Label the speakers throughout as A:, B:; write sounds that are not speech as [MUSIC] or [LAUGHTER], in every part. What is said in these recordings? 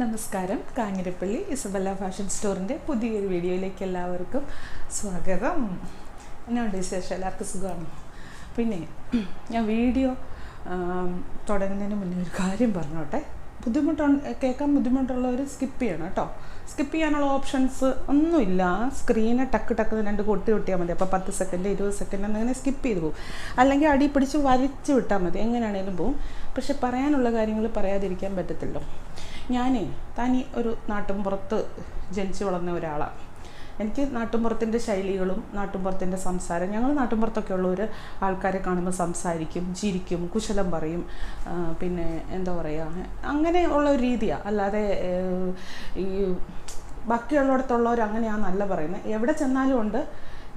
A: നമസ്കാരം. Kanjirappally Isabella fashion സ്റ്റോറിന്റെ പുതിയൊരു വീഡിയോയിലേക്ക് എല്ലാവർക്കും സ്വാഗതം. എന്നുണ്ട് വിശേഷം? എല്ലാവർക്കും സുഖമാണ്? പിന്നെ ഞാൻ വീഡിയോ തുടങ്ങുന്നതിന് മുന്നേ ഒരു കാര്യം പറഞ്ഞോട്ടെ. ബുദ്ധിമുട്ട് കേൾക്കാൻ ബുദ്ധിമുട്ടുള്ളവർ സ്കിപ്പ് ചെയ്യണം കേട്ടോ. സ്കിപ്പ് ചെയ്യാനുള്ള ഓപ്ഷൻസ് ഒന്നുമില്ല. സ്ക്രീനെ ടക്ക് ടക്ക് രണ്ട് കൊട്ടി കൊട്ടിയാൽ മതി. അപ്പോൾ പത്ത് സെക്കൻഡ് ഇരുപത് സെക്കൻഡ് അങ്ങനെ സ്കിപ്പ് ചെയ്ത് പോകും അല്ലെങ്കിൽ അടി പിടിച്ച് വലിച്ചു വിട്ടാൽ മതി. എങ്ങനെയാണേലും പോവും. പക്ഷെ പറയാനുള്ള കാര്യങ്ങൾ പറയാതിരിക്കാൻ പറ്റത്തില്ലോ ഞാനേ തനി ഒരു നാട്ടിൻപുറത്ത് ജനിച്ചു വളർന്ന ഒരാളാണ് എനിക്ക് നാട്ടിൻപുറത്തിന്റെ ശൈലികളും നാട്ടിൻപുറത്തിന്റെ സംസാരം ഞങ്ങൾ ഉള്ള ഒരു ആൾക്കാരെ കാണുമ്പോൾ സംസാരിക്കും ചിരിക്കും കുശലം പറയും പിന്നെ എന്താ പറയുക അങ്ങനെ ഉള്ള ഒരു രീതിയാണ് അല്ലാതെ ഈ ബാക്കിയുള്ളിടത്തുള്ളവർ അങ്ങനെയാണെന്നല്ല പറയുന്നത്. എവിടെ ചെന്നാലും ഉണ്ട്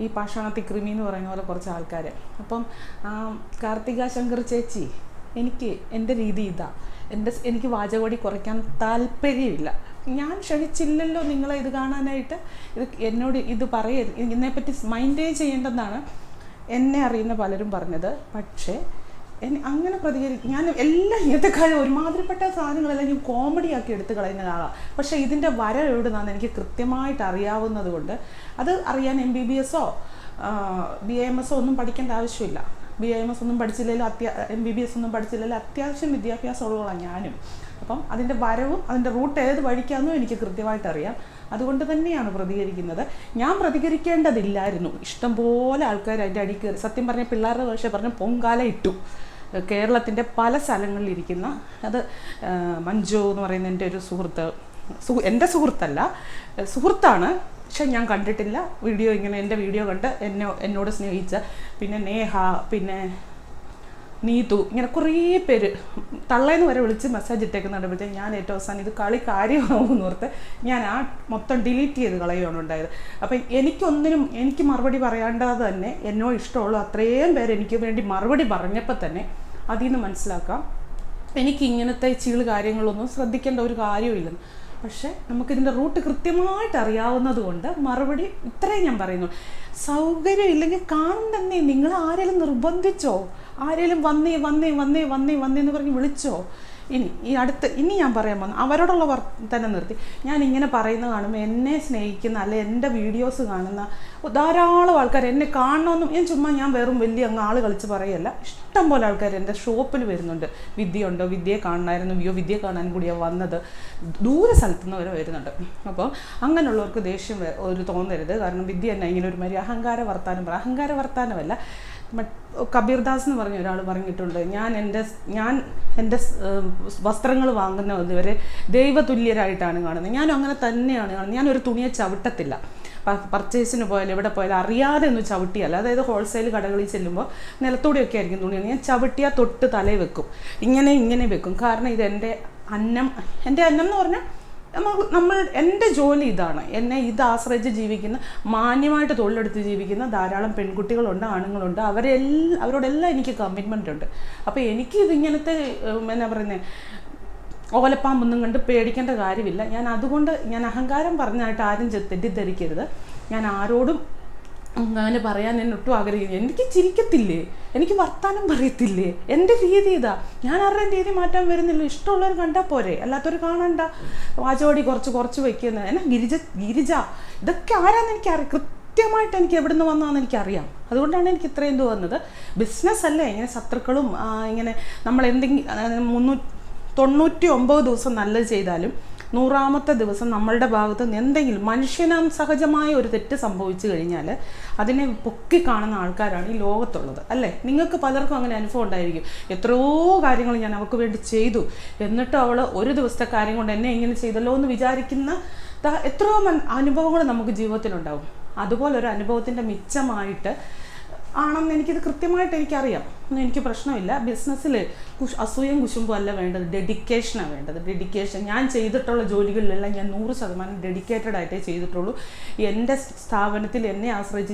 A: ഈ പാഷാണത്തി കൃമി എന്ന് പറയുന്ന പോലെ കുറച്ച് ആൾക്കാർ അപ്പം കാർത്തിക ശങ്കർ ചേച്ചി എനിക്ക് എന്റെ രീതി ഇതാ. എന്റെ എനിക്ക് വാചകോടി കുറയ്ക്കാൻ താല്പര്യമില്ല. ഞാൻ ക്ഷണിച്ചില്ലല്ലോ നിങ്ങളെ ഇത് കാണാനായിട്ട്. ഇത് എന്നോട് ഇത് പറയരുത്. ഇതിനെപ്പറ്റി മൈൻഡേ ചെയ്യേണ്ടെന്നാണ് എന്നെ അറിയുന്ന പലരും പറഞ്ഞത്. പക്ഷേ അങ്ങനെ പ്രതികരിക്കും ഞാൻ എല്ലാം ഇങ്ങനത്തെ കാര്യം ഒരുമാതിരിപ്പെട്ട സാധനങ്ങളെല്ലാം ഞാൻ കോമഡി ആക്കി എടുത്ത് കളയുന്ന ആളാണ് പക്ഷേ ഇതിന്റെ വര എവിടുന്നാന്ന് എനിക്ക് കൃത്യമായിട്ട് അറിയാവുന്നത് കൊണ്ട് അത് അറിയാൻ എം ബി ബി എസോ ബി എം എസോ ഒന്നും പഠിക്കേണ്ട ആവശ്യമില്ല. ബി ഐ എം എസ് ഒന്നും പഠിച്ചില്ലെങ്കിലും അത്യാ എം ബി ബി എസ് ഒന്നും പഠിച്ചില്ലെങ്കിലും അത്യാവശ്യം വിദ്യാഭ്യാസമുള്ളതാണ് ഞാനും. അപ്പം അതിന്റെ വരവും അതിന്റെ റൂട്ട് ഏത് വഴിക്കാണെന്നും എനിക്ക് കൃത്യമായിട്ട് അറിയാം അതുകൊണ്ട് തന്നെയാണ് പ്രതികരിക്കുന്നത്. ഞാൻ പ്രതികരിക്കേണ്ടതില്ലായിരുന്നു. ഇഷ്ടംപോലെ ആൾക്കാർ അതിന്റെ അടി സത്യം പറഞ്ഞ പിള്ളേരുടെ ഭാഷ പറഞ്ഞ പൊങ്കാല ഇട്ടു കേരളത്തിന്റെ പല സ്ഥലങ്ങളിൽ ഇരിക്കുന്ന അത് മഞ്ജു എന്ന് പറയുന്ന എന്റെ ഒരു സുഹൃത്ത് സു എന്റെ സുഹൃത്തല്ല സുഹൃത്താണ് പക്ഷെ ഞാൻ കണ്ടിട്ടില്ല. വീഡിയോ ഇങ്ങനെ എന്റെ വീഡിയോ കണ്ട് എന്നെ എന്നോട് സ്നേഹിച്ച. പിന്നെ നേഹ പിന്നെ നീതു ഇങ്ങനെ കുറേ പേര്. തള്ളേന്ന് വരെ വിളിച്ച് മെസ്സേജ് ഇട്ടേക്കുന്ന കണ്ടപ്പോഴത്തേക്ക് ഞാൻ ഏറ്റവും അവസാനം ഇത് കളി കാര്യമാകുമെന്ന് ഓർത്ത് ഞാൻ ആ മൊത്തം ഡിലീറ്റ് ചെയ്ത് കളയുകയാണ് ഉണ്ടായത്. അപ്പം എനിക്കൊന്നിനും എനിക്ക് മറുപടി പറയാണ്ടാതെ തന്നെ എന്നോ ഇഷ്ടമുള്ള അത്രയും പേര് എനിക്ക് വേണ്ടി മറുപടി പറഞ്ഞപ്പോൾ തന്നെ അതിൽ നിന്ന് മനസ്സിലാക്കാം. എനിക്ക് ഇങ്ങനത്തെ ചീൾ കാര്യങ്ങളൊന്നും ശ്രദ്ധിക്കേണ്ട ഒരു കാര്യമില്ലെന്ന്. പക്ഷേ നമുക്കിതിന്റെ റൂട്ട് കൃത്യമായിട്ട് അറിയാവുന്നത് കൊണ്ട് മറുപടി ഇത്രയും ഞാൻ പറയുന്നു. സൗകര്യം ഇല്ലെങ്കിൽ കാണണ്ടെന്നേ നിങ്ങൾ ആരെങ്കിലും നിർബന്ധിച്ചോ? ആരെങ്കിലും വന്നേ വന്നേ വന്നേ വന്നേ വന്നേ എന്ന് പറഞ്ഞ് വിളിച്ചോ? ഇനി ഈ അടുത്ത് ഇനി ഞാൻ പറയാൻ പോകുന്നത് അവരോടുള്ള വർത്തനം നിർത്തി. ഞാൻ ഇങ്ങനെ പറയുന്ന കാണുമ്പോൾ എന്നെ സ്നേഹിക്കുന്ന അല്ലെ എന്റെ വീഡിയോസ് കാണുന്ന ധാരാളം ആൾക്കാർ എന്നെ കാണണമെന്നും ഞാൻ ചുമ്മാ ഞാൻ വെറും വലിയ അങ്ങ് ആൾ കളിച്ച് പറയല്ല. ഇഷ്ടം പോലെ ആൾക്കാർ എന്റെ ഷോപ്പിൽ വരുന്നുണ്ട്. വിദ്യയുണ്ടോ? വിദ്യയെ കാണണമായിരുന്നു അയ്യോ വിദ്യ കാണാൻ കൂടിയാണ് വന്നത്. ദൂരെ സ്ഥലത്തു നിന്ന് വരെ വരുന്നുണ്ട്. അപ്പോൾ അങ്ങനെയുള്ളവർക്ക് ദേഷ്യം ഒരു തോന്നരുത്. കാരണം വിദ്യ തന്നെ ഇങ്ങനെ ഒരു മാതിരി അഹങ്കാര വർത്താനം അഹങ്കാര വർത്താനമല്ല. ബട്ട് കബീർദാസ് എന്ന് പറഞ്ഞ ഒരാൾ പറഞ്ഞിട്ടുണ്ട്. ഞാൻ എന്റെ ഞാൻ എന്റെ വസ്ത്രങ്ങൾ വാങ്ങുന്ന ഇതുവരെ ദൈവതുല്യരായിട്ടാണ് കാണുന്നത്. ഞാൻ അങ്ങനെ തന്നെയാണ് കാണുന്നത്. ഞാനൊരു തുണിയെ ചവിട്ടത്തില്ല. പർച്ചേസിന് പോയാലും എവിടെ പോയാലും അറിയാതെ ഒന്ന് ചവിട്ടിയാൽ അതായത് ഹോൾസെയിൽ കടകളിൽ ചെല്ലുമ്പോൾ നിലത്തൂടെയൊക്കെ ആയിരിക്കും തുണി ഞാൻ ചവിട്ടിയാൽ തൊട്ട് തലയിൽ വെക്കും. ഇങ്ങനെ ഇങ്ങനെ വെക്കും. കാരണം ഇത് എന്റെ അന്നം എന്റെ അന്നം എന്ന് പറഞ്ഞാൽ നമ്മൾ എന്റെ ജോലി ഇതാണ്. എന്നെ ഇത് ആശ്രയിച്ച് ജീവിക്കുന്ന മാന്യമായിട്ട് തൊഴിലെടുത്ത് ജീവിക്കുന്ന ധാരാളം പെൺകുട്ടികളുണ്ട് ആണുങ്ങളുണ്ട്. അവരെല്ലാം അവരോടെല്ലാം എനിക്ക് കമ്മിറ്റ്മെന്റ് ഉണ്ട്. അപ്പോൾ എനിക്ക് ഇതിങ്ങനത്തെ എന്നാ പറയുന്നത് ഓലപ്പാമ്പൊന്നും കണ്ട് പേടിക്കേണ്ട കാര്യമില്ല. ഞാൻ അതുകൊണ്ട് ഞാൻ അഹങ്കാരം പറഞ്ഞായിട്ട് ആരും തെറ്റിദ്ധരിക്കരുത്. ഞാൻ ആരോടും അങ്ങനെ പറയാൻ എന്നെ ഒട്ടും ആഗ്രഹിക്കുന്നു എനിക്ക് ചിരിക്കത്തില്ലേ? എനിക്ക് വർത്താനം പറയത്തില്ലേ? എന്റെ രീതി ഇതാ. ഞാൻ ആരുടെ രീതി മാറ്റാൻ വരുന്നില്ല. ഇഷ്ടമുള്ളവർ കണ്ടാൽ പോരെ. അല്ലാത്തവർ കാണണ്ട. വാചോടി കുറച്ച് കുറച്ച് വയ്ക്കുന്നത് എന്നാ ഗിരിജ ഗിരിജ ഇതൊക്കെ ആരാന്ന് എനിക്കറിയാം. കൃത്യമായിട്ട് എനിക്ക് എവിടെ നിന്ന് വന്നതെന്ന് എനിക്കറിയാം. അതുകൊണ്ടാണ് എനിക്ക് ഇത്രയും ഇത് വന്നത്. ബിസിനസ് അല്ലേ? ഇങ്ങനെ ശത്രുക്കളും ഇങ്ങനെ നമ്മൾ എന്തെങ്കിലും മുന്നൂറ്റി തൊണ്ണൂറ്റി ഒമ്പത് ദിവസം നല്ലത് ചെയ്താലും നൂറാമത്തെ ദിവസം നമ്മളുടെ ഭാഗത്ത് നിന്ന് എന്തെങ്കിലും മനുഷ്യനാം സഹജമായ ഒരു തെറ്റ് സംഭവിച്ചു കഴിഞ്ഞാൽ അതിനെ പൊക്കി കാണുന്ന ആൾക്കാരാണ് ഈ ലോകത്തുള്ളത് അല്ലേ? നിങ്ങൾക്ക് പലർക്കും അങ്ങനെ അനുഭവം ഉണ്ടായിരിക്കും. എത്രയോ കാര്യങ്ങൾ ഞാൻ അവൾക്ക് വേണ്ടി ചെയ്തു. എന്നിട്ട് അവൾ ഒരു ദിവസത്തെ കാര്യം കൊണ്ട് എന്നെ ഇങ്ങനെ ചെയ്തല്ലോ എന്ന് വിചാരിക്കുന്ന എത്രയോ അനുഭവങ്ങൾ നമുക്ക് ജീവിതത്തിലുണ്ടാവും. അതുപോലെ ഒരു അനുഭവത്തിന്റെ മിച്ചമായിട്ട് ആണെന്ന് എനിക്കിത് കൃത്യമായിട്ട് എനിക്കറിയാം. ഒന്നും എനിക്ക് പ്രശ്നമില്ല. ബിസിനസ്സിൽ കുശ് അസൂയം കുശുമ്പും അല്ല വേണ്ടത്. ഡെഡിക്കേഷനാണ് വേണ്ടത്. ഡെഡിക്കേഷൻ ഞാൻ ചെയ്തിട്ടുള്ള ജോലികളിലെല്ലാം ഞാൻ നൂറ് ശതമാനം ഡെഡിക്കേറ്റഡ് ആയിട്ടേ ചെയ്തിട്ടുള്ളൂ. എന്റെ സ്ഥാപനത്തിൽ എന്നെ ആശ്രയിച്ച്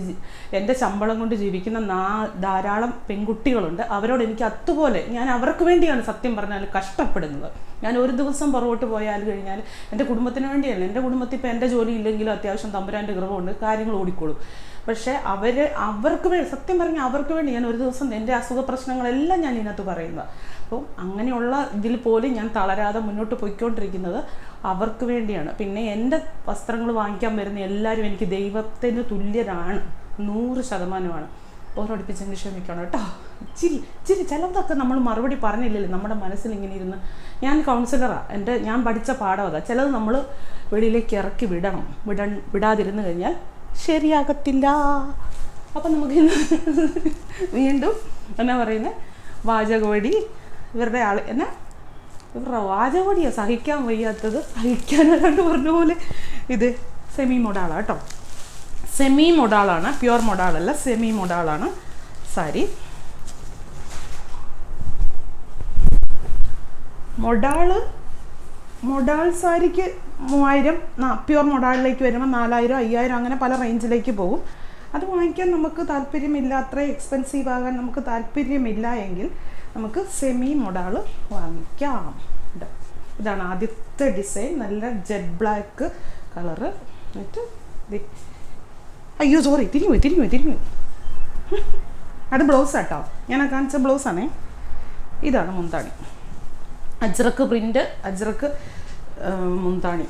A: എന്റെ ശമ്പളം കൊണ്ട് ജീവിക്കുന്ന നാ ധാരാളം പെൺകുട്ടികളുണ്ട്. അവരോട് എനിക്ക് അതുപോലെ ഞാൻ അവർക്ക് വേണ്ടിയാണ് സത്യം പറഞ്ഞാൽ കഷ്ടപ്പെടുന്നത്. ഞാൻ ഒരു ദിവസം പുറകോട്ട് പോയാൽ കഴിഞ്ഞാൽ എന്റെ കുടുംബത്തിന് വേണ്ടിയല്ല. എന്റെ കുടുംബത്തിൽ ഇപ്പോൾ എന്റെ ജോലി ഇല്ലെങ്കിലും അത്യാവശ്യം തമ്പുരാന്റെ ഗൃഹമുണ്ട് കാര്യങ്ങൾ ഓടിക്കോളും. പക്ഷേ അവർ അവർക്ക് വേണ്ടി സത്യം പറഞ്ഞാൽ അവർക്ക് വേണ്ടി ഞാൻ ഒരു ദിവസം എന്റെ അസുഖ പ്രശ്നങ്ങളെല്ലാം ഞാൻ ഇതിനകത്ത് പറയുന്നത് അപ്പോൾ അങ്ങനെയുള്ള ഇതിൽ പോലും ഞാൻ തളരാതെ മുന്നോട്ട് പോയിക്കൊണ്ടിരിക്കുന്നത് അവർക്ക് വേണ്ടിയാണ്. പിന്നെ എന്റെ വസ്ത്രങ്ങൾ വാങ്ങിക്കാൻ വരുന്ന എല്ലാവരും എനിക്ക് ദൈവത്തിന് തുല്യരാണ്. നൂറ് ശതമാനമാണ്. ഓരോടിപ്പിച്ചെങ്കിൽ ക്ഷമിക്കണം കേട്ടോ. ചിരി ചിരി ചിലതൊക്കെ നമ്മൾ മറുപടി പറഞ്ഞില്ലല്ലോ. നമ്മുടെ മനസ്സിൽ ഇങ്ങനെ ഇരുന്ന്. ഞാൻ കൗൺസിലറാണ് എന്റെ ഞാൻ പഠിച്ച പാഠം അതാ. ചിലത് നമ്മൾ വെളിയിലേക്ക് ഇറക്കി വിടണം. വിട വിടാതിരുന്ന് കഴിഞ്ഞാൽ ശരിയാകത്തില്ല. അപ്പം നമുക്ക് വീണ്ടും എന്നാ പറയുന്നത് വാചകവടി. ഇവരുടെ ആൾ എന്നാ? ഇവരുടെ വാചകവടിയാണ് സഹിക്കാൻ വയ്യാത്തത്. സഹിക്കാനല്ലാണ്ട് പറഞ്ഞ പോലെ ഇത് സെമി മൊഡാളാണ് കേട്ടോ. സെമി മൊഡാളാണ് പ്യുവർ മൊഡാളല്ല സെമി മൊഡാളാണ് സാരി മൊഡാൾ മൊഡാൾ സാരിക്ക് മൂവായിരം പ്യുവർ മൊഡാളിലേക്ക് വരുമ്പോൾ നാലായിരം അയ്യായിരം അങ്ങനെ പല റേഞ്ചിലേക്ക് പോകും. അത് വാങ്ങിക്കാൻ നമുക്ക് താല്പര്യമില്ല അത്ര എക്സ്പെൻസീവ് ആകാൻ നമുക്ക് താല്പര്യമില്ല എങ്കിൽ നമുക്ക് സെമി മൊഡാൾ വാങ്ങിക്കാം. ഇതാണ് ആദ്യത്തെ ഡിസൈൻ. നല്ല ജെഡ് ബ്ലാക്ക് കളറ് എന്നിട്ട് അയ്യോ സോറി തിരിഞ്ഞു പോയി തിരിഞ്ഞു പോയി തിരിഞ്ഞു പോയി അത് ബ്ലൗസ് ആട്ടോ ഞാൻ കാണിച്ച ബ്ലൗസാണേ. ഇതാണ് മുന്താണി. അജ്രക്ക് പ്രിന്റ് അജ്രക്ക് മുന്താണി.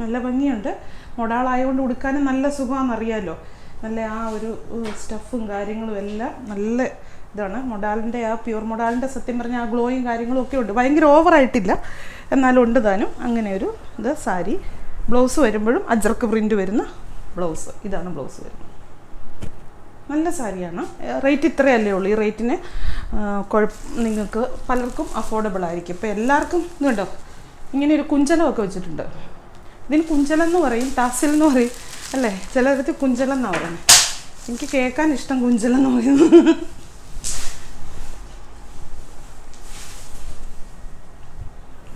A: നല്ല ഭംഗിയുണ്ട്. മൊഡാളായതുകൊണ്ട് ഉടുക്കാനും നല്ല സുഖമാണെന്നറിയാമല്ലോ നല്ല ആ ഒരു സ്റ്റഫും കാര്യങ്ങളും എല്ലാം നല്ല ഇതാണ്. മൊഡാലിന്റെ ആ പ്യൂർ മൊഡാലിന്റെ സത്യം പറഞ്ഞാൽ ആ ഗ്ലോയും കാര്യങ്ങളും ഒക്കെ ഉണ്ട്. ഭയങ്കര ഓവറായിട്ടില്ല എന്നാലും ഉണ്ട് താനും. അങ്ങനെ ഒരു ഇത് സാരി. ബ്ലൗസ് വരുമ്പോഴും അജർക്ക് പ്രിന്റ് വരുന്ന ബ്ലൗസ്. ഇതാണ് ബ്ലൗസ് വരുന്നത്. നല്ല സാരിയാണ്. റേറ്റ് ഇത്രയല്ലേ ഉള്ളൂ. ഈ റേറ്റിന് കുഴപ്പ നിങ്ങൾക്ക് പലർക്കും അഫോർഡബിൾ ആയിരിക്കും. ഇപ്പോൾ എല്ലാവർക്കും ഇതുണ്ടോ? ഇങ്ങനെ ഒരു കുഞ്ചലമൊക്കെ വെച്ചിട്ടുണ്ട്. ഇതിന് കുഞ്ചലം എന്ന് പറയും ടാസിൽ എന്ന് പറയും. അല്ലേ? ചിലയിടത്ത് കുഞ്ചലം എന്നാണ് പറയുന്നത് എനിക്ക് കേൾക്കാൻ ഇഷ്ടം കുഞ്ചലം എന്ന് പറയുന്നത്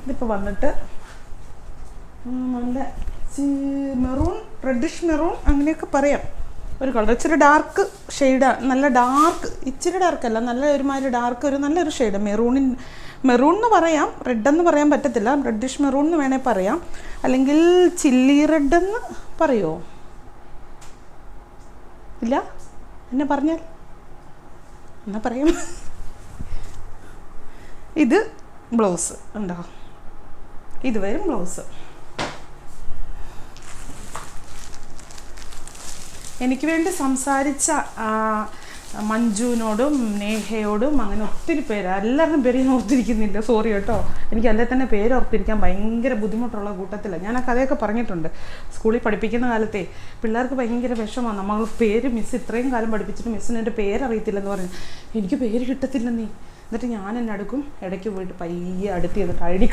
A: ഇതിപ്പോൾ വന്നിട്ട് നല്ല മെറൂൺ റെഡിഷ് മെറൂൺ അങ്ങനെയൊക്കെ പറയാം. ഒരു കളർ ഇച്ചിരി ഡാർക്ക് ഷെയ്ഡ് നല്ല ഡാർക്ക് ഇച്ചിരി ഡാർക്ക് അല്ല. നല്ല ഒരുമാതിരി ഡാർക്ക് ഒരു നല്ലൊരു ഷെയ്ഡ് മെറൂണിൻ മെറൂൺ എന്ന് പറയാം. റെഡ് എന്ന് പറയാൻ പറ്റത്തില്ല. റെഡിഷ് മെറൂൺ എന്ന് വേണേൽ പറയാം. അല്ലെങ്കിൽ ചില്ലി റെഡ് എന്ന് പറയുമോ ഇല്ല? എന്നെ പറഞ്ഞാൽ? എന്നാ പറയാം? ഇത് ബ്ലൗസ് ഉണ്ടോ? ഇത് വരും ബ്ലൗസ് എനിക്ക് വേണ്ടി സംസാരിച്ച മഞ്ജുവിനോടും നേഹയോടും അങ്ങനെ ഒത്തിരി പേര് എല്ലാവരും പേര് ഞാൻ ഓർത്തിരിക്കുന്നില്ല. സോറി കേട്ടോ. എനിക്ക് അല്ലെ തന്നെ പേര് ഓർത്തിരിക്കാൻ ഭയങ്കര ബുദ്ധിമുട്ടുള്ള കൂട്ടത്തിലാണ് ഞാൻ ആ കഥയൊക്കെ പറഞ്ഞിട്ടുണ്ട്. സ്കൂളിൽ പഠിപ്പിക്കുന്ന കാലത്തെ പിള്ളേർക്ക് ഭയങ്കര വിഷമമാണ്. നമ്മൾ പേര് മിസ് ഇത്രയും കാലം പഠിപ്പിച്ചിട്ട് മിസ്സിന് എന്റെ പേരറിയത്തില്ലെന്ന് പറഞ്ഞു എനിക്ക് പേര് കിട്ടത്തില്ല നീ. എന്നിട്ട് ഞാൻ എന്നെ അടുക്കും. ഇടയ്ക്ക് പോയിട്ട് പയ്യെ അടുത്ത് ചെയ്തിട്ട് ഐ ഡി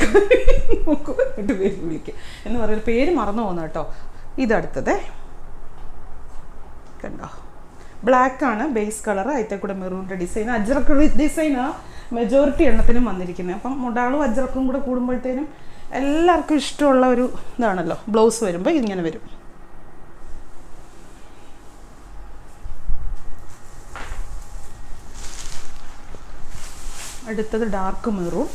A: നോക്കും. പേര് വിളിക്കും എന്ന് പറയുന്നത് പേര് മറന്നു പോകുന്ന കേട്ടോ. ഇതടുത്തതേ. കണ്ടോ? ബ്ലാക്ക് ആണ് ബേസ് കളർ അതിന്റെ കൂടെ മെറൂണിന്റെ ഡിസൈൻ അജ്രക്ക് ഡിസൈനാണ് മെജോറിറ്റി എണ്ണത്തിനും വന്നിരിക്കുന്നത് അപ്പം മുടാളും അജ്രക്കും കൂടെ കൂടുമ്പോഴത്തേനും എല്ലാവർക്കും ഇഷ്ടമുള്ള ഒരു ഇതാണല്ലോ ബ്ലൗസ് വരുമ്പോൾ ഇങ്ങനെ വരും. അടുത്തത് ഡാർക്ക് മെറൂൺ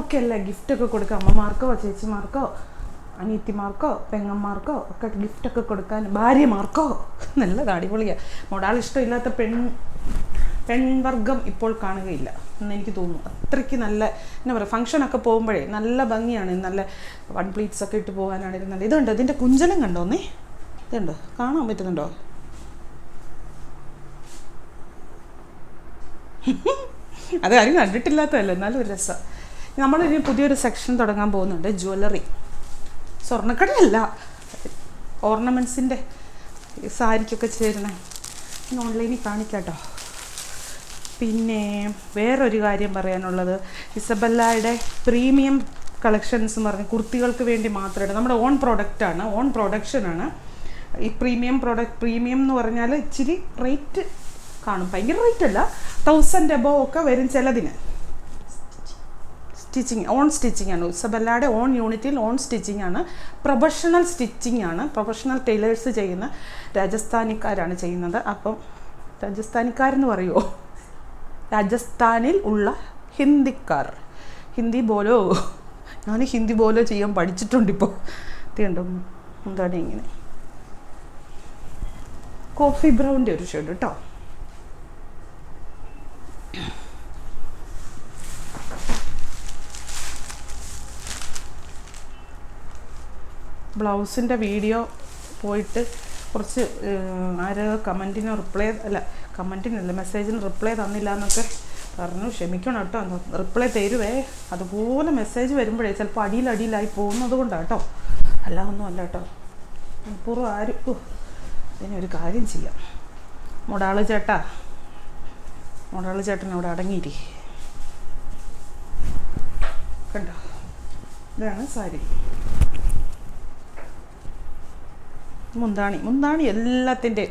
A: ഓണമൊക്കെ അല്ലേ ഗിഫ്റ്റൊക്കെ കൊടുക്കുക അമ്മമാർക്കോ ചേച്ചിമാർക്കോ അനിയത്തിമാർക്കോ പെങ്ങന്മാർക്കോ ഒക്കെ ഗിഫ്റ്റൊക്കെ കൊടുക്കാൻ ഭാര്യമാർക്കോ. നല്ല അടിപൊളിയാണ് മൊടാൾ ഇഷ്ടമില്ലാത്ത പെൺ പെൺവർഗം ഇപ്പോൾ കാണുകയില്ല എന്ന് എനിക്ക് തോന്നുന്നു. അത്രയ്ക്ക് നല്ല എന്താ പറയുക ഫംഗ്ഷനൊക്കെ പോകുമ്പോഴേ നല്ല ഭംഗിയാണ്. നല്ല വൺ പ്ലീറ്റ്സ് ഒക്കെ ഇട്ട് പോകാനാണെങ്കിലും നല്ല ഇതുണ്ട്? ഇതിന്റെ കുഞ്ചലം കണ്ടോന്നേ ഇതുണ്ടോ? കാണാൻ പറ്റുന്നുണ്ടോ? അത് ആരും കണ്ടിട്ടില്ലാത്തതല്ല. എന്നാലും രസം. നമ്മളിനി പുതിയൊരു സെക്ഷൻ തുടങ്ങാൻ പോകുന്നുണ്ട് ജ്വല്ലറി സ്വർണക്കടയല്ല ഓർണമെന്റ്സിന്റെ സാരിക്കൊക്കെ ചേരുന്ന ഓൺലൈനിൽ കാണിക്കാട്ടോ. പിന്നെ വേറൊരു കാര്യം പറയാനുള്ളത് ഇസബല്ലയുടെ പ്രീമിയം കളക്ഷൻസ് എന്ന് പറഞ്ഞ കുർത്തികൾക്ക് വേണ്ടി മാത്രമായിട്ട് നമ്മുടെ ഓൺ പ്രോഡക്റ്റാണ് ഓൺ പ്രൊഡക്ഷനാണ് ഈ പ്രീമിയം പ്രോഡക്റ്റ് പ്രീമിയം എന്ന് പറഞ്ഞാൽ ഇച്ചിരി റേറ്റ് കാണും. ഭയങ്കര റേറ്റ് അല്ല തൗസൻഡ് എബോ ഒക്കെ വരും ചിലതിന്. സ്റ്റിച്ചിങ് ഓൺ സ്റ്റിച്ചിങ് ആണ്. ഇസബല്ലയുടെ ഓൺ യൂണിറ്റിൽ ഓൺ സ്റ്റിച്ചിങ് ആണ്. പ്രൊഫഷണൽ സ്റ്റിച്ചിങ് ആണ്. പ്രൊഫഷണൽ ടൈലേഴ്സ് ചെയ്യുന്ന രാജസ്ഥാനിക്കാരാണ് ചെയ്യുന്നത്. അപ്പം രാജസ്ഥാനിക്കാരെന്ന് പറയുമോ രാജസ്ഥാനിൽ ഉള്ള ഹിന്ദിക്കാർ. ഹിന്ദി ബോലോ? ഞാൻ ഹിന്ദി ബോലോ ചെയ്യാൻ പഠിച്ചിട്ടുണ്ട് ഇപ്പോൾ തീണ്ടും എന്താണ് ഇങ്ങനെ? കോഫി ബ്രൗണിന്റെ ഒരു ഷെയ്ഡ് കേട്ടോ. ബ്ലൗസിന്റെ വീഡിയോ പോയിട്ട് കുറച്ച് ആര് കമന്റിന് റിപ്ലൈ അല്ല കമന്റിനല്ല മെസ്സേജിന് റിപ്ലൈ തന്നില്ല എന്നൊക്കെ പറഞ്ഞു. ക്ഷമിക്കണം കേട്ടോ. റിപ്ലൈ തരുവേ. അതുപോലെ മെസ്സേജ് വരുമ്പോഴേ ചിലപ്പോൾ അടിയിൽ അടിയിലായി പോകുന്നത് കൊണ്ടാണ് കേട്ടോ. അല്ല ഒന്നും അല്ല കേട്ടോ. പൂർവം ആരും ഇനി ഒരു കാര്യം ചെയ്യാം. മുടാൾ ചേട്ടാ മുടാൾ ചേട്ടൻ അവിടെ അടങ്ങിയിരി. കണ്ടോ? ഇതാണ് സാരി. മുന്താണി. മുന്താണി എല്ലാത്തിന്റെ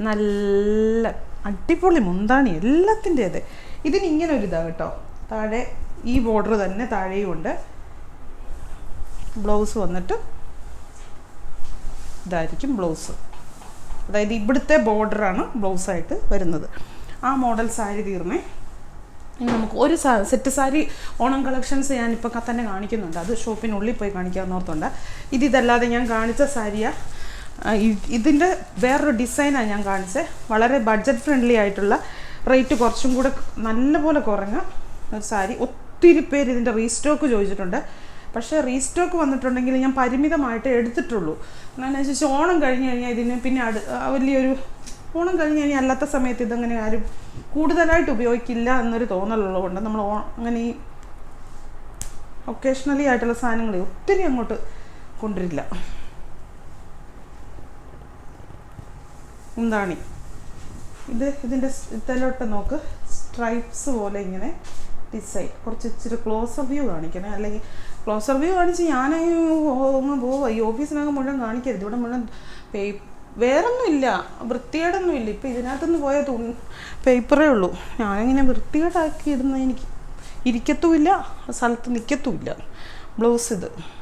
A: നല്ല അടിപൊളി മുന്താണി എല്ലാത്തിന്റെ അത് ഇതിന് ഇങ്ങനെ ഒരു ഇതാണ് കേട്ടോ. താഴെ ഈ ബോർഡർ തന്നെ താഴെയും ഉണ്ട്. ബ്ലൗസ് വന്നിട്ട് ഇതായിരിക്കും ബ്ലൗസ്. അതായത് ഇവിടുത്തെ ബോർഡറാണ് ബ്ലൗസായിട്ട് വരുന്നത്. ആ മോഡൽ സാരി തീർന്നേ. ഇനി നമുക്ക് ഒരു സെറ്റ് സാരി ഓണം കളക്ഷൻസ് ഞാനിപ്പോൾ തന്നെ കാണിക്കുന്നുണ്ട്. അത് ഷോപ്പിനുള്ളിൽ പോയി കാണിക്കാമെന്ന് ഓർത്തുണ്ട് ഇത് ഇതല്ലാതെ ഞാൻ കാണിച്ച സാരിയാ ആ, ഇ- ഇതിന്റെ വേറൊരു ഡിസൈനാണ് ഞാൻ കാണിച്ചത് വളരെ ബഡ്ജറ്റ് ഫ്രണ്ട്ലി ആയിട്ടുള്ള റേറ്റ് കുറച്ചും കൂടെ നല്ലപോലെ കുറഞ്ഞ ഒരു സാരി. ഒത്തിരി പേര് ഇതിന്റെ റീസ്റ്റോക്ക് ചോദിച്ചിട്ടുണ്ട്. പക്ഷേ റീസ്റ്റോക്ക് വന്നിട്ടുണ്ടെങ്കിൽ ഞാൻ പരിമിതമായിട്ട് എടുത്തിട്ടുള്ളൂ. എന്നാന്ന് വെച്ചാൽ ഓണം കഴിഞ്ഞ് കഴിഞ്ഞാൽ ഇതിന് പിന്നെ അടു വലിയൊരു ഓണം കഴിഞ്ഞ് കഴിഞ്ഞാൽ അല്ലാത്ത സമയത്ത് ഇതങ്ങനെ ആരും കൂടുതലായിട്ട് ഉപയോഗിക്കില്ല എന്നൊരു തോന്നലുള്ളത് കൊണ്ട് നമ്മൾ ഓ അങ്ങനെ ഈ ഒക്കേഷണലി ആയിട്ടുള്ള സാധനങ്ങൾ ഒത്തിരി അങ്ങോട്ട് കൊണ്ടുവരില്ല. എന്താണ് ഇത് ഇതിന്റെ തലോട്ട് നോക്ക്. സ്ട്രൈപ്സ് പോലെ ഇങ്ങനെ ഡിസൈൻ. കുറച്ച് ഇച്ചിരി ക്ലോസർ വ്യൂ കാണിക്കണേ. അല്ലെങ്കിൽ ക്ലോസർ വ്യൂ കാണിച്ച് ഞാൻ ഒന്ന് പോവാ. ഈ ഓഫീസിനകം മുഴുവൻ കാണിക്കരുത്. ഇവിടെ മുഴുവൻ പേ വേറൊന്നും ഇല്ല. വൃത്തികേടൊന്നും ഇല്ല. ഇപ്പം ഇതിനകത്തുനിന്ന് പോയ തു പേപ്പറേ ഉള്ളൂ. ഞാനിങ്ങനെ വൃത്തികേടാക്കി ഇടുന്ന എനിക്ക് ഇരിക്കത്തുമില്ല. സ്ഥലത്ത് നിൽക്കത്തുമില്ല ബ്ലൗസ് ഇത്.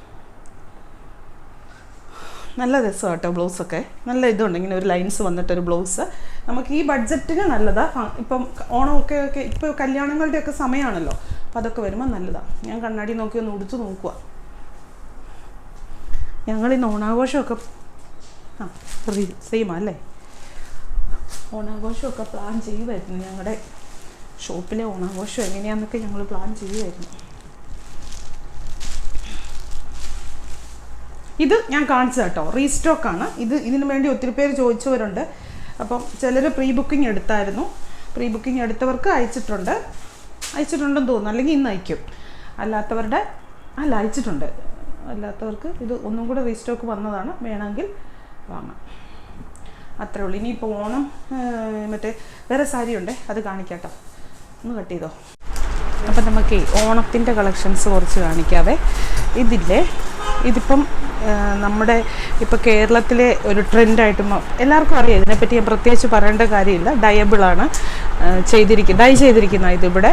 A: നല്ല രസമാണ് കേട്ടോ ബ്ലൗസൊക്കെ. നല്ല ഇതുണ്ട്. ഇങ്ങനെ ഒരു ലൈൻസ് വന്നിട്ടൊരു ബ്ലൗസ്. നമുക്ക് ഈ ബഡ്ജറ്റിന് നല്ലതാണ് ഇപ്പം ഓണമൊക്കെ ഒക്കെ ഇപ്പോൾ കല്യാണങ്ങളുടെയൊക്കെ സമയമാണല്ലോ അപ്പം അതൊക്കെ വരുമ്പോൾ നല്ലതാണ് ഞാൻ കണ്ണാടി നോക്കി ഒന്ന് ഉടുത്ത് നോക്കുക ഞങ്ങൾ ഇന്ന് ഓണാഘോഷമൊക്കെ ആ സെയിമാ അല്ലേ? ഓണാഘോഷമൊക്കെ പ്ലാൻ ചെയ്യുമായിരുന്നു ഞങ്ങളുടെ ഷോപ്പിലെ ഓണാഘോഷം എങ്ങനെയാണെന്നൊക്കെ ഞങ്ങൾ പ്ലാൻ ചെയ്യുമായിരുന്നു ഇത് ഞാൻ കാണിച്ചത് കേട്ടോ. ആണ്. ഇത് ഇതിനു വേണ്ടി ഒത്തിരി പേര് ചോദിച്ചവരുണ്ട്. അപ്പം ചിലർ പ്രീ ബുക്കിംഗ് എടുത്തായിരുന്നു. പ്രീ ബുക്കിംഗ് എടുത്തവർക്ക് അയച്ചിട്ടുണ്ട്. അയച്ചിട്ടുണ്ടെന്ന് തോന്നുന്നു. അല്ലെങ്കിൽ ഇന്ന് അയക്കും. അല്ലാത്തവരുടെ അല്ല അയച്ചിട്ടുണ്ട്. അല്ലാത്തവർക്ക് ഇത് ഒന്നും കൂടെ റീസ്റ്റോക്ക് വന്നതാണ്. വേണമെങ്കിൽ വാങ്ങാം. അത്രേ ഉള്ളൂ. ഇനി ഇനിയിപ്പോൾ ഓണം മറ്റേ വേറെ സാരി ഉണ്ടേ അത് കാണിക്കാട്ടോ. ഒന്ന് കട്ട് ചെയ്തോ. അപ്പം നമുക്ക് ഓണത്തിന്റെ കളക്ഷൻസ് കുറച്ച് കാണിക്കാവേ. ഇതില്ലേ? ഇതിപ്പം നമ്മുടെ ഇപ്പോൾ കേരളത്തിലെ ഒരു ട്രെൻഡായിട്ട് എല്ലാവർക്കും അറിയാം. ഇതിനെപ്പറ്റി ഞാൻ പ്രത്യേകിച്ച് പറയേണ്ട കാര്യമില്ല. ഡയബിളാണ് ചെയ്തിരിക്കുക ഡൈ ചെയ്തിരിക്കുന്ന ഇത് ഇവിടെ.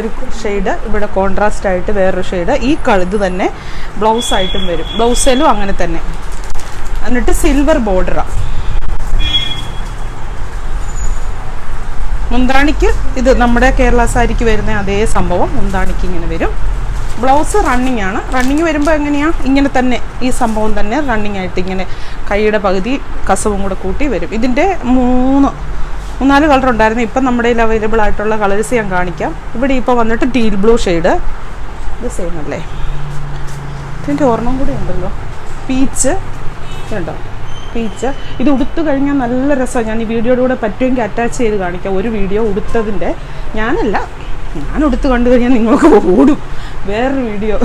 A: ഒരു ഷെയ്ഡ് ഇവിടെ കോൺട്രാസ്റ്റ് ആയിട്ട് വേറൊരു ഷെയ്ഡ് ഈ കളിത് തന്നെ ബ്ലൗസ് ആയിട്ടും വരും. ബ്ലൗസിലും അങ്ങനെ തന്നെ. എന്നിട്ട് സിൽവർ ബോർഡറാണ് മുന്താണിക്ക് ഇത് നമ്മുടെ കേരള സാരിക്ക് വരുന്ന അതേ സംഭവം. മുന്താണിക്ക് ഇങ്ങനെ വരും. ബ്ലൗസ് റണ്ണിങ് ആണ്. റണ്ണിങ് വരുമ്പോൾ എങ്ങനെയാണ് ഇങ്ങനെ തന്നെ ഈ സംഭവം തന്നെ റണ്ണിങ് ആയിട്ട് ഇങ്ങനെ കൈയുടെ പകുതി കസവും കൂടെ കൂട്ടി വരും. ഇതിന്റെ മൂന്ന് മൂന്നാൽ കളർ ഉണ്ടായിരുന്നു. ഇപ്പം നമ്മുടെ കയ്യിൽ അവൈലബിൾ ആയിട്ടുള്ള കളേഴ്സ് ഞാൻ കാണിക്കാം. ഇവിടെ ഇപ്പോൾ വന്നിട്ട് ടീൽ ബ്ലൂ ഷെയ്ഡ് ഇത് സെയിം അല്ലേ? ഇതിന്റെ ഒരെണ്ണം കൂടി ഉണ്ടല്ലോ. പീച്ച് ഉണ്ടോ പീച്ച് ഇത് ഉടുത്തു കഴിഞ്ഞാൽ നല്ല രസമാണ്. ഞാൻ ഈ വീഡിയോയുടെ കൂടെ പറ്റുമെങ്കിൽ അറ്റാച്ച് ചെയ്ത് കാണിക്കാം. ഒരു വീഡിയോ ഉടുത്തതിന്റെ ഞാനല്ല ഞാൻ എടുത്ത് കണ്ടു കഴിഞ്ഞാൽ നിങ്ങൾക്ക് ഓടും. വേറൊരു വീഡിയോ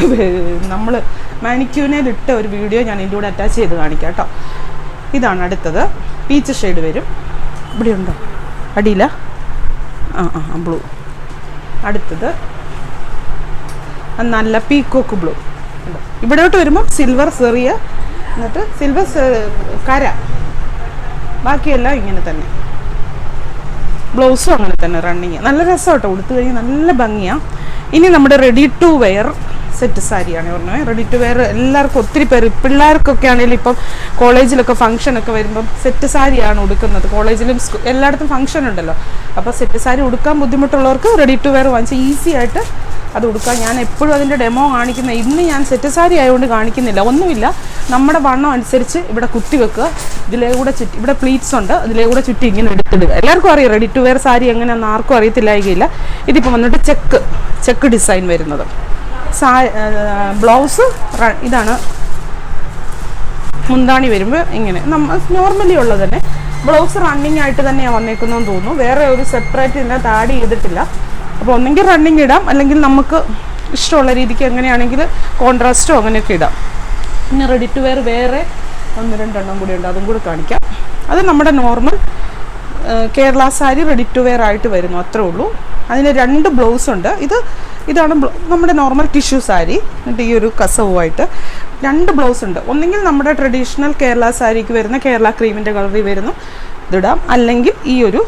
A: നമ്മൾ മാനിക്യൂനേലിട്ട ഒരു വീഡിയോ ഞാൻ ഇതിന്റെ കൂടെ അറ്റാച്ച് ചെയ്ത് കാണിക്കാം കേട്ടോ. ഇതാണ് അടുത്തത്. പീച്ച് ഷെയ്ഡ് വരും. ഇവിടെ ഉണ്ടോ? അടിയില? ആ ആ ബ്ലൂ. അടുത്തത്. നല്ല പീക്കോക്ക് ബ്ലൂ. ഉണ്ടോ? ഇവിടോട്ട് വരുമ്പം സിൽവർ സെറിയ എന്നിട്ട് സിൽവർ കര. ബാക്കിയെല്ലാം ഇങ്ങനെ തന്നെ. ബ്ലൗസും അങ്ങനെ തന്നെ റണ്ണിങ് നല്ല രസം കേട്ടോ ഉടുത്തു കഴിഞ്ഞാൽ നല്ല ഭംഗിയാണ് ഇനി നമ്മുടെ റെഡി ടു വെയർ സെറ്റ് സാരിയാണ് പറഞ്ഞത്. റെഡി ടു വെയർ എല്ലാവർക്കും ഒത്തിരി പേര് പിള്ളേർക്കൊക്കെ ആണെങ്കിലും ഇപ്പം കോളേജിലൊക്കെ ഫംഗ്ഷൻ ഒക്കെ വരുമ്പം സെറ്റ് സാരിയാണ് ഉടുക്കുന്നത്. കോളേജിലും എല്ലായിടത്തും ഫംഗ്ഷൻ ഉണ്ടല്ലോ. അപ്പോൾ സെറ്റ് സാരി ഉടുക്കാൻ ബുദ്ധിമുട്ടുള്ളവർക്ക് റെഡി ടു വെയർ വാങ്ങിച്ച് ഈസി ആയിട്ട് അത് ഉടുക്കാം. ഞാൻ എപ്പോഴും അതിന്റെ ഡെമോ കാണിക്കുന്ന ഇന്ന് ഞാൻ സെറ്റ് സാരി ആയതുകൊണ്ട് കാണിക്കുന്നില്ല. ഒന്നുമില്ല. നമ്മുടെ വണ്ണം അനുസരിച്ച് ഇവിടെ കുത്തി വെക്കുക. ഇതിലേ കൂടെ ചുറ്റി ഇവിടെ പ്ലീറ്റ്സ് ഉണ്ട്. ഇതിലേ കൂടെ ചുറ്റി ഇങ്ങനെ എടുത്തിടുക. എല്ലാവർക്കും അറിയാം റെഡി ടു വെയർ സാരി എങ്ങനെയാണെന്ന് ആർക്കും അറിയത്തില്ലായിരിക്കില്ല ഇതിപ്പോൾ വന്നിട്ട് ചെക്ക് ചെക്ക് ഡിസൈൻ വരുന്നത്. സാ ബ്ലൗസ് ഇതാണ്. മുന്താണി വരുമ്പോൾ ഇങ്ങനെ. നമ്മൾ നോർമലി ഉള്ളത് തന്നെ ബ്ലൗസ് റണ്ണിങ് ആയിട്ട് തന്നെയാണ് വന്നേക്കുന്നതെന്ന് തോന്നുന്നു. വേറെ ഒരു സെപ്പറേറ്റ് ഇതിനകത്ത് ആഡ് ചെയ്തിട്ടില്ല. അപ്പോൾ ഒന്നെങ്കിൽ റണ്ണിങ് ഇടാം. അല്ലെങ്കിൽ നമുക്ക് ഇഷ്ടമുള്ള രീതിക്ക് എങ്ങനെയാണെങ്കിൽ കോൺട്രാസ്റ്റോ അങ്ങനെയൊക്കെ ഇടാം. പിന്നെ റെഡി ടു വെയർ വേറെ ഒന്ന് രണ്ടെണ്ണം കൂടി ഉണ്ട്. അതും കൂടി കാണിക്കാം. അത് നമ്മുടെ normal Kerala sari ready to wear ആയിട്ട് വരുന്നു. അത്രേ ഉള്ളൂ. അതിന് രണ്ട് ബ്ലൗസ് ഉണ്ട്. ഇത് ഇതാണ് നമ്മുടെ നോർമൽ ടിഷ്യൂ സാരി എന്നിട്ട് ഈ ഒരു കസവുമായിട്ട് രണ്ട് ബ്ലൗസ് ഉണ്ട്. ഒന്നെങ്കിൽ നമ്മുടെ ട്രഡീഷണൽ കേരള സാരിക്ക് വരുന്ന കേരള ക്രീമിന്റെ കളറിൽ വരുന്നു. ഇതിടാം അല്ലെങ്കിൽ ഈ ഒരു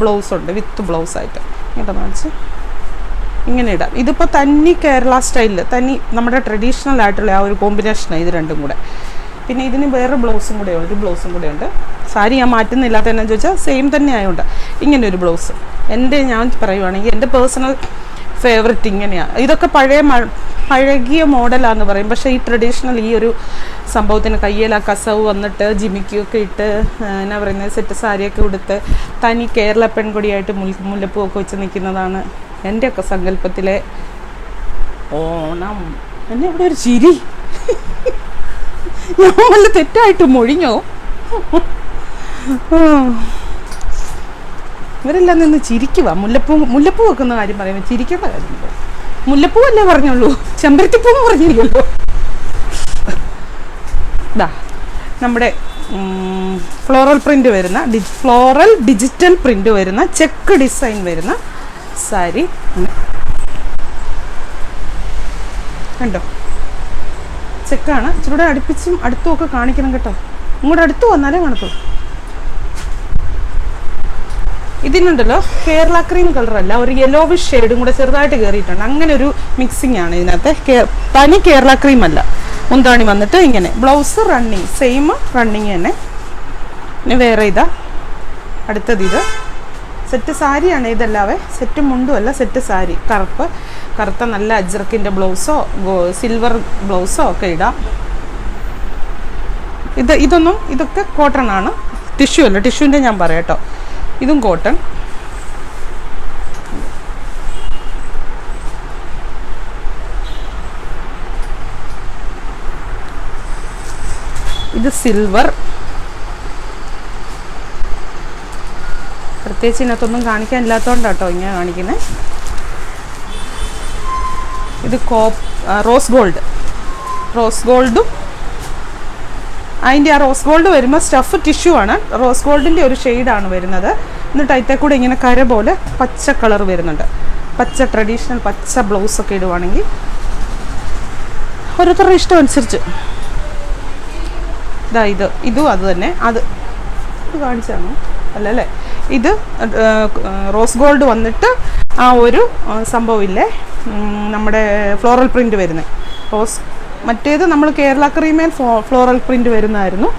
A: ബ്ലൗസ് ഉണ്ട്. വിത്ത് ബ്ലൗസ് ആയിട്ട്. ഇട കാണിച്ച് ഇങ്ങനെ ഇടാം. ഇതിപ്പോൾ തനി കേരള സ്റ്റൈലിൽ തനി നമ്മുടെ ട്രഡീഷണൽ ആയിട്ടുള്ള ആ ഒരു കോമ്പിനേഷനാണ് ഇത് രണ്ടും കൂടെ. പിന്നെ ഇതിന് വേറെ ബ്ലൗസും കൂടെ ഒരു ബ്ലൗസും കൂടെ ഉണ്ട്. സാരി ഞാൻ മാറ്റുന്നില്ലാത്ത ചോദിച്ചാൽ സെയിം തന്നെ ആയതുകൊണ്ട് ഇങ്ങനെ ഒരു ബ്ലൗസ്. എന്റെ ഞാൻ പറയുവാണെങ്കിൽ എന്റെ പേഴ്സണൽ ഫേവററ്റ് ഇങ്ങനെയാണ് ഇതൊക്കെ പഴയ പഴകിയ മോഡലാണെന്ന് പറയും. പക്ഷേ ഈ ട്രഡീഷണൽ ഈ ഒരു സംഭവത്തിന് കയ്യിൽ ആ കസവ് വന്നിട്ട് ജിമിക്കൊക്കെ ഇട്ട് എന്നാ പറയുന്നത് സെറ്റ് സാരിയൊക്കെ ഉടുത്ത് തനി കേരള പെൺകുടിയായിട്ട് മുൽ മുല്ലപ്പൂവൊക്കെ വെച്ച് നിൽക്കുന്നതാണ് എന്റെയൊക്കെ സങ്കല്പത്തിലെ ഓണം. എന്നെ ഇവിടെ ഒരു ചിരി. ഞാൻ വല്ല തെറ്റായിട്ട് മൊഴിഞ്ഞോ. ഇവരെല്ലാം നിന്ന് ചിരിക്കുക മുല്ലപ്പൂ മുല്ലപ്പൂ വെക്കുന്ന കാര്യം പറയുമ്പോൾ ചിരിക്കേണ്ട കാര്യമില്ല. മുല്ലപ്പൂ അല്ലേ പറഞ്ഞുള്ളൂ? ചെമ്പരത്തിപ്പൂ എന്ന് പറഞ്ഞില്ലല്ലോ നമ്മുടെ ഫ്ലോറൽ പ്രിന്റ് വരുന്ന ഡി ഫ്ലോറൽ ഡിജിറ്റൽ പ്രിന്റ് വരുന്ന ചെക്ക് ഡിസൈൻ വരുന്ന സാരി. കണ്ടോ? ചെക്കാണ്. ഇച്ചിരൂടെ അടുപ്പിച്ചും അടുത്തും ഒക്കെ കാണിക്കണം കേട്ടോ. ഇങ്ങോട്ട് അടുത്ത് വന്നാലേ കാണത്തുള്ളൂ. ഇതിനുണ്ടല്ലോ കേരള ക്രീം കളർ അല്ല ഒരു യെലോവിഷ് ഷെയ്ഡും കൂടെ ചെറുതായിട്ട് കയറിയിട്ടുണ്ട് അങ്ങനെ ഒരു മിക്സിംഗ് ആണ് ഇതിനകത്ത്. തനി കേരള ക്രീം അല്ല. മുന്താണി വന്നിട്ട് ഇങ്ങനെ. ബ്ലൗസ് റണ്ണിങ് സെയിം റണ്ണിങ് തന്നെ. പിന്നെ വേറെ ഇതാ. അടുത്തത് ഇത്. സെറ്റ് സാരിയാണ് ഇതല്ലാവേ. സെറ്റ് മുണ്ടും അല്ല സെറ്റ് സാരി. കറുപ്പ്. കറുത്ത നല്ല അജ്രക്കിന്റെ ബ്ലൗസോ സിൽവർ ബ്ലൗസോ ഒക്കെ ഇടാം. ഇത് ഇതൊന്നും ഇതൊക്കെ കോട്ടൺ ആണ്. ടിഷ്യൂ അല്ല ടിഷ്യൂന്റെ ഞാൻ പറയാം കേട്ടോ ഇതും കോട്ടൺ. ഇത് സിൽവർ. പ്രത്യേകിച്ച് ഇതിനകത്തൊന്നും കാണിക്കാനില്ലാത്തതുകൊണ്ടാണ് കേട്ടോ ഇങ്ങനെ കാണിക്കുന്നത് ഇത് കോപ്പ് റോസ് ഗോൾഡ്. റോസ് ഗോൾഡും അതിന്റെ ആ റോസ് ഗോൾഡ് വരുമ്പോൾ സ്റ്റഫ് ടിഷ്യൂ ആണ്. റോസ് ഗോൾഡിന്റെ ഒരു ഷെയ്ഡാണ് വരുന്നത്. എന്നിട്ട് അതിന്റെ കൂടെ ഇങ്ങനെ കര പോലെ പച്ച കളർ വരുന്നുണ്ട്. പച്ച ട്രഡീഷണൽ പച്ച ബ്ലൗസൊക്കെ ഇടുവാണെങ്കിൽ ഓരോരുത്തരുടെ ഇഷ്ടം അനുസരിച്ച്. ഇതാ ഇത് ഇതും അത് തന്നെ. അത് ഇത് കാണിച്ചാണോ? അല്ലല്ലേ? ഇത് റോസ് ഗോൾഡ് വന്നിട്ട് ആ ഒരു സംഭവമില്ലേ? നമ്മുടെ ഫ്ലോറൽ പ്രിന്റ് വരുന്നത് റോസ് മറ്റേത് നമ്മൾ കേരള ക്രീമേൽ ഫ്ലോറൽ പ്രിന്റ് വരുന്നതായിരുന്നു.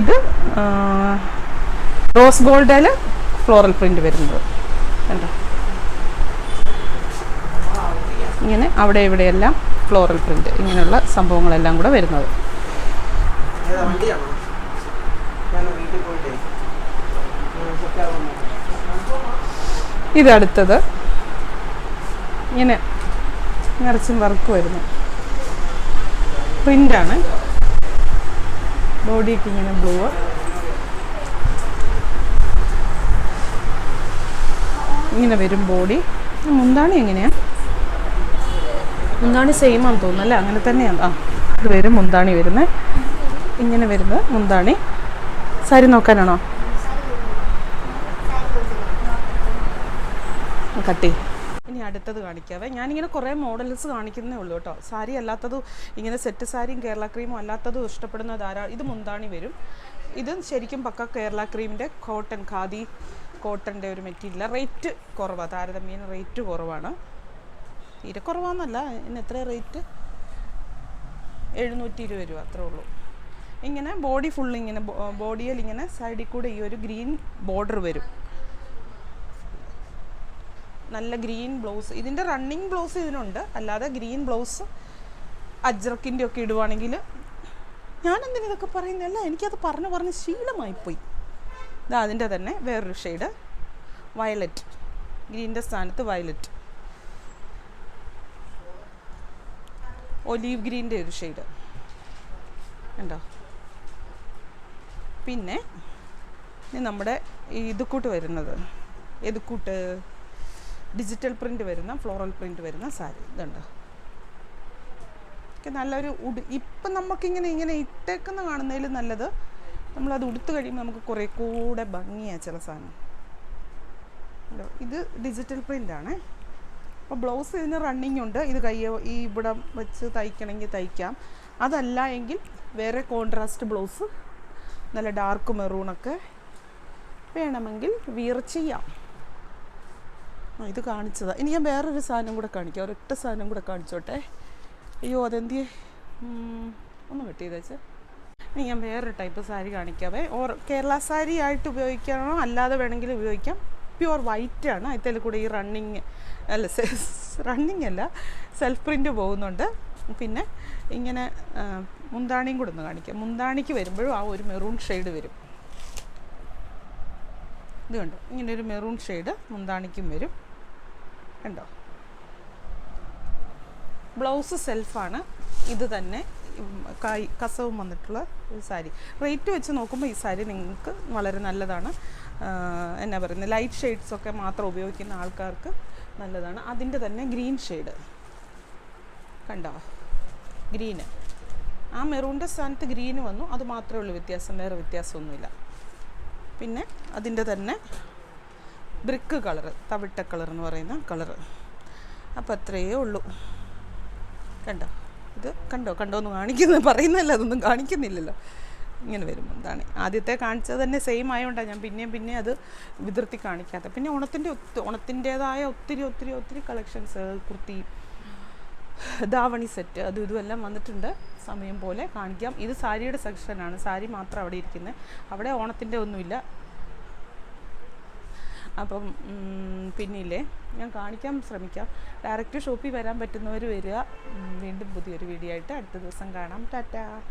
A: ഇത് റോസ് ഗോൾഡിൽ ഫ്ലോറൽ പ്രിന്റ് വരുന്നത്. കണ്ടോ? ഇങ്ങനെ അവിടെ ഇവിടെയെല്ലാം ഫ്ലോറൽ പ്രിന്റ് ഇങ്ങനെയുള്ള സംഭവങ്ങളെല്ലാം കൂടെ വരുന്നത്
B: ഏതാ വണ്ടിയാണോ ഞാൻ വീട്ടിൽ പോയിട്ടേ സെറ്റാവുന്നു
A: ഇതടുത്തത്. ഇങ്ങനെ നിറച്ചും വർക്ക് വരുന്നു. പ്രിന്റാണ് ബോഡിയൊക്കെ ഇങ്ങനെ ബ്ലൂ. ഇങ്ങനെ വരും ബോഡി. മുന്താണി എങ്ങനെയാ? മുന്താണി സെയിം ആണെന്ന് തോന്നുന്നു അല്ലേ? അങ്ങനെ തന്നെയാണ് ആ ഇത് വരും മുന്താണി വരുന്നത് ഇങ്ങനെ വരുന്നത് മുന്താണി. സാരി നോക്കാനാണോ? കട്ടി ഇനി അടുത്തത് കാണിക്കാവേ. ഞാനിങ്ങനെ കുറേ മോഡൽസ് കാണിക്കുന്നേ ഉള്ളൂ കേട്ടോ. സാരി അല്ലാത്തതും ഇങ്ങനെ സെറ്റ് സാരിയും കേരള ക്രീമും അല്ലാത്തതും ഇഷ്ടപ്പെടുന്ന ധാരാളം ഇത് മുന്താണി വരും. ഇത് ശരിക്കും പക്ക കേരള ക്രീമിന്റെ കോട്ടൺ ഖാദി കോട്ടന്റെ ഒരു മെറ്റീരിയൽ റേറ്റ് കുറവാണ് താരതമ്യേന റേറ്റ് കുറവാണ്. തീരെ കുറവാന്നല്ല. ഇന്ന് എത്ര റേറ്റ്? എഴുന്നൂറ്റി ഇരുപത് രൂപ. അത്രേ ഉള്ളൂ. ഇങ്ങനെ ബോഡി ഫുൾ ഇങ്ങനെ ബോഡിയിൽ ഇങ്ങനെ സൈഡിൽ കൂടെ ഈ ഒരു ഗ്രീൻ ബോർഡർ വരും. നല്ല ഗ്രീൻ ബ്ലൗസ്. ഇതിന്റെ റണ്ണിങ് ബ്ലൗസ് ഇതിനുണ്ട്. അല്ലാതെ ഗ്രീൻ ബ്ലൗസ് അജ്രക്കിന്റെ ഒക്കെ ഇടുവാണെങ്കിൽ ഞാനെന്തിനും ഇതൊക്കെ പറയുന്നതല്ല എനിക്കത് പറഞ്ഞ് പറഞ്ഞ് ശീലമായിപ്പോയി. ഇതാ അതിന്റെ തന്നെ വേറൊരു ഷെയ്ഡ് വയലറ്റ് ഗ്രീന്റെ സ്ഥാനത്ത് വയലറ്റ് ഒലീവ് ഗ്രീന്റെ ഒരു ഷെയ്ഡ് ഉണ്ടോ പിന്നെ ഇനി നമ്മുടെ ഈ ഇതുകൂട്ട് വരുന്നത്. എതുക്കൂട്ട്? ഡിജിറ്റൽ പ്രിന്റ് വരുന്ന ഫ്ലോറൽ പ്രിന്റ് വരുന്ന സാരി ഇതുണ്ട്? നല്ലൊരു ഉട് ഇപ്പം നമുക്കിങ്ങനെ ഇങ്ങനെ ഇട്ടേക്കുന്ന കാണുന്നതിൽ നല്ലത് നമ്മളത് ഉടുത്ത് കഴിയുമ്പോൾ നമുക്ക് കുറേ കൂടെ ഭംഗിയാണ് ചില സാധനം. ഇത് ഡിജിറ്റൽ പ്രിന്റ് ആണ്. അപ്പോൾ ബ്ലൗസ് ഇതിന് റണ്ണിങ് ഉണ്ട്. ഇത് കൈ ഈ ഇവിടെ വെച്ച് തയ്ക്കണമെങ്കിൽ തയ്ക്കാം. അതല്ല എങ്കിൽ വേറെ കോൺട്രാസ്റ്റ് ബ്ലൗസ് നല്ല ഡാർക്ക് മെറൂണൊക്കെ വേണമെങ്കിൽ വീർ ചെയ്യാം. ആ ഇത് കാണിച്ചതാ. ഇനി ഞാൻ വേറൊരു സാധനം കൂടെ കാണിക്കാം. ഒരൊറ്റ സാധനം കൂടെ കാണിച്ചോട്ടെ. അയ്യോ അതെന്തിയെ? ഒന്ന് കട്ട് ചെയ്തേച്ച് ഇനി ഞാൻ വേറൊരു ടൈപ്പ് സാരി കാണിക്കാവേ. ഓർ കേരള സാരി ആയിട്ട് ഉപയോഗിക്കാനോ അല്ലാതെ വേണമെങ്കിൽ ഉപയോഗിക്കാം. പ്യുവർ വൈറ്റ് ആണ്. അതിൽ കൂടെ ഈ റണ്ണിങ് അല്ല [LAUGHS] റണ്ണിങ് അല്ല സെൽഫ് പ്രിന്റ് പോകുന്നുണ്ട്. പിന്നെ ഇങ്ങനെ മുന്താണിയും കൂടെ ഒന്ന് കാണിക്കാം. മുന്താണിക്ക് വരുമ്പോഴും ആ ഒരു മെറൂൺ ഷെയ്ഡ് വരും. ഇത് കണ്ടോ? ഇങ്ങനെ ഒരു മെറൂൺ ഷെയ്ഡ് മുന്താണിക്കും വരും. കണ്ടോ? ബ്ലൗസ് സെൽഫാണ്. ഇത് തന്നെ കായ് കസവും വന്നിട്ടുള്ള ഒരു സാരി. റേറ്റ് വെച്ച് നോക്കുമ്പോൾ ഈ സാരി നിങ്ങൾക്ക് വളരെ നല്ലതാണ്. എന്നാ പറയുന്നത് ലൈറ്റ് ഷെയ്ഡ്സൊക്കെ മാത്രം ഉപയോഗിക്കുന്ന ആൾക്കാർക്ക് നല്ലതാണ്. അതിന്റെ തന്നെ ഗ്രീൻ ഷെയ്ഡ് കണ്ടോ? ഗ്രീന് ആ മെറൂണിന്റെ സ്ഥാനത്ത് ഗ്രീന് വന്നു. അത് മാത്രമേ ഉള്ളൂ വ്യത്യാസം. വേറെ വ്യത്യാസമൊന്നുമില്ല. പിന്നെ അതിന്റെ തന്നെ ബ്രിക്ക് കളറ് തവിട്ട കളർ എന്ന് പറയുന്ന കളറ് അപ്പോൾ അത്രയേ ഉള്ളൂ. കണ്ടോ? ഇത് കണ്ടോ? കണ്ടോ എന്ന് കാണിക്കുന്ന പറയുന്നല്ല അതൊന്നും കാണിക്കുന്നില്ലല്ലോ. ഇങ്ങനെ വരും എന്താണ്? ആദ്യത്തെ കാണിച്ചത് തന്നെ സെയിം ആയതുകൊണ്ടാണ് ഞാൻ പിന്നെയും പിന്നെ അത് വിതിർത്തി കാണിക്കാത്ത. പിന്നെ ഓണത്തിന്റെ ഒത്ത് ഓണത്തിന്റേതായ ഒത്തിരി ഒത്തിരി ഒത്തിരി കളക്ഷൻസ് കുർത്തി ദാവണി സെറ്റ് അതും ഇതുമെല്ലാം വന്നിട്ടുണ്ട്. സമയം പോലെ കാണിക്കാം. ഇത് സാരിയുടെ സെക്ഷനാണ് സാരി മാത്രം അവിടെ ഇരിക്കുന്നത് അവിടെ ഓണത്തിന്റെ ഒന്നുമില്ല. അപ്പം പിന്നില്ലേ? ഞാൻ കാണിക്കാൻ ശ്രമിക്കാം. ഡയറക്റ്റ് ഷോപ്പിൽ വരാൻ പറ്റുന്നവർ വരിക. വീണ്ടും പുതിയൊരു വീഡിയോ ആയിട്ട് അടുത്ത ദിവസം കാണാം. ടാറ്റാ.